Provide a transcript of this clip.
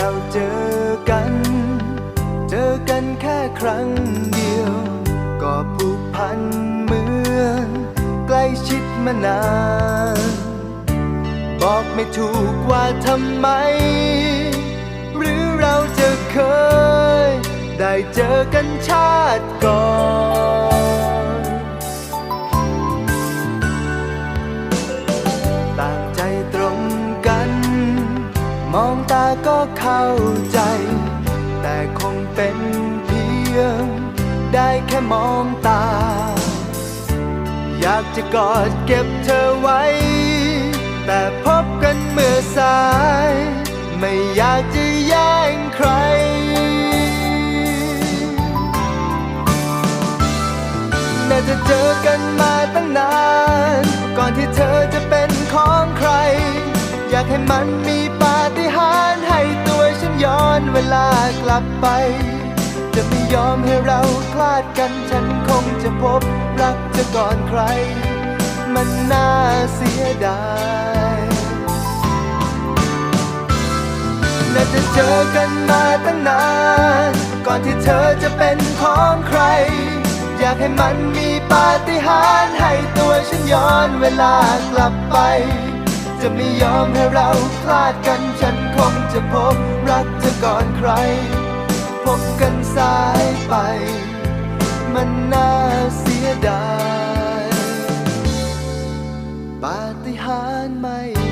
เราเจอกัน เจอกันแค่ครั้งเดียว ก็ผูกพันเหมือนใกล้ชิดมานาน บอกไม่ถูกว่าทำไม หรือเราจะเคย ได้เจอกันชาติก่อน มองตาก็เข้าใจ แต่คงเป็นเพียง ได้แค่มองตา อยากจะกอดเก็บเธอไว้ แต่พบกันเมื่อสาย ไม่อยากจะแย่งใครน่าจะเจอกันมาตั้งนาน ก่อนที่เธอจะเป็นของใคร อยากให้มันมีป วลากลับไป จะไม่ยอมให้เราคลาดกัน ฉันคงจะพบรักเธอก่อนใคร มันน่าเสียดายน่าจะเจอกันมาตั้งนาน ก่อนที่เธอจะเป็นของใคร อยากให้มันมีปาฏิหาริย์ให้ตัวฉันย้อนเวลากลับไป จะไม่ยอมให้เราคลาดกัน ฉันคงจะพบ ก่อนใคร พบกันสายไป มันน่าเสียดายปาฏิหาริย์ไม่